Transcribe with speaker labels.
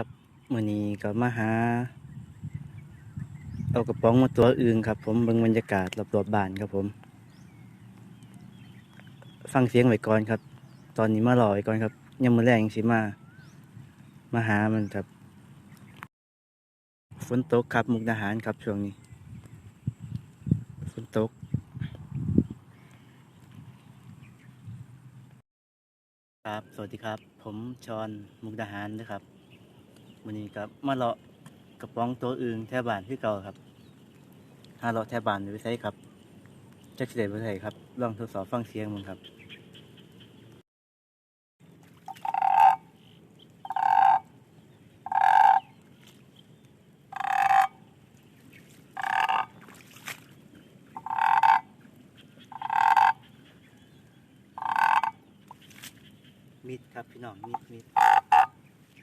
Speaker 1: ครับมื้อนี้ก็มาหา เอากระป๋องมาตัวอื่นครับ ผมเบิ่งบรรยากาศรอบๆบ้านครับผม ฟังเสียงไว้ก่อนครับ ตอนนี้มารอไว้ก่อนครับยังมือแรงสิมา มาหามันครับ ฝนตกครับมุกดาหารครับช่วงนี้ ฝนตกครับ สวัสดีครับ ผมชอนมุกดาหารนะครับ วันนี้ครับมาเลาะกระป๋องตัวอื่นแถวบ้านที่เก่าครับหาเลาะแถวบ้านหรือไซครับจักสิเดไปใส่ครับลองทดสอบฟังเสียงมึงครับมิดครับพี่น้องมิดมิด